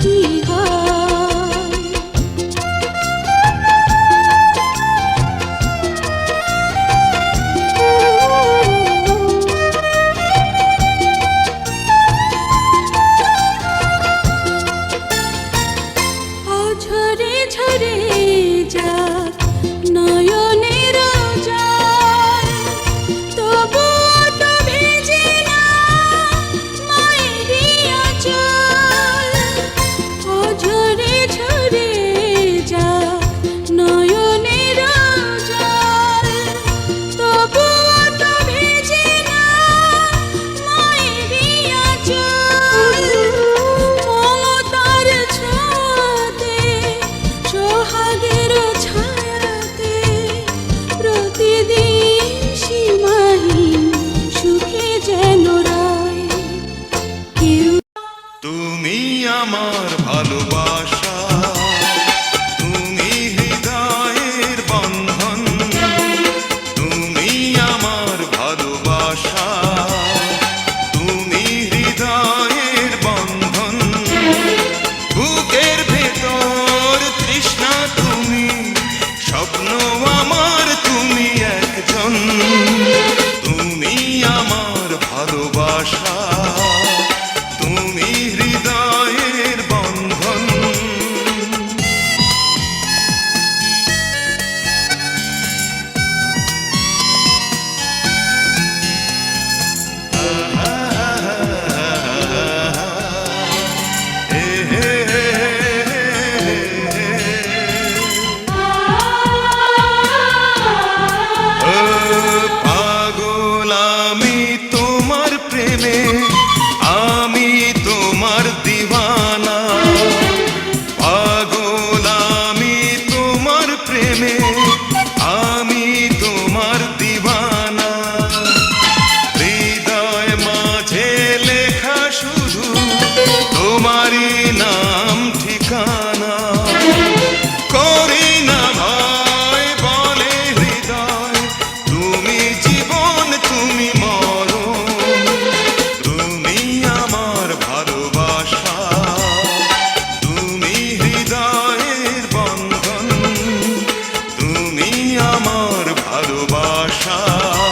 কি তুমি আমার ভালোবাসা। তুমি হৃদয়ের বন্ধন। তুমি আমার ভালোবাসা। তুমি হৃদয়ের বন্ধন। বুকের ভেতর তৃষ্ণা তুমি, স্বপ্ন আমার তুমি একজন। তুমি আমার ভালোবাসা। আমি তোমার প্রেমে আশা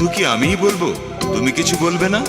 শুধু কি আমিই বলব? তুমি কিছু বলবে না?